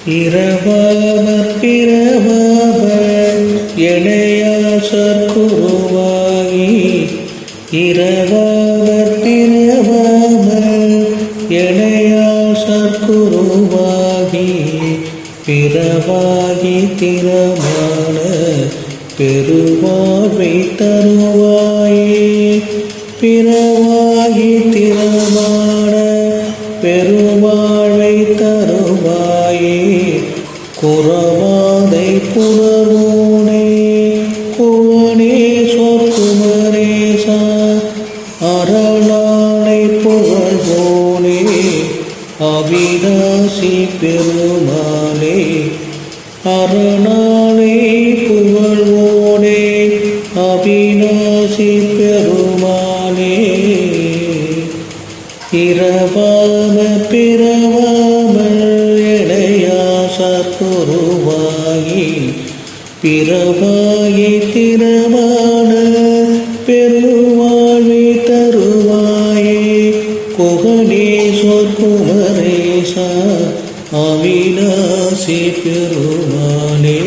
இரவாவர் பிறவாமல் இணையாசற் குருவாகி இரவாவர் பிறவாமல் இணையாசற் குருவாகி பிறவாகி திறமான பெருவாவை தருவாயே பிறவாகி திறமான பெருவா தருவாயே. குறவாதை புறவோனே குவனே சொற்குமரேசா அரணானை புகழ்வோனே அவிநாசி பெருமானே அரணானை புகழ்வோனே அவிநாசி பெருமானே இரவான பிறவ இளையாசர் குருவாகி திறவான திறமான பெருவாழ்வை தருவாயே. குகனேஸ்வர் குமரேசா அவிநாசி பெருமானே.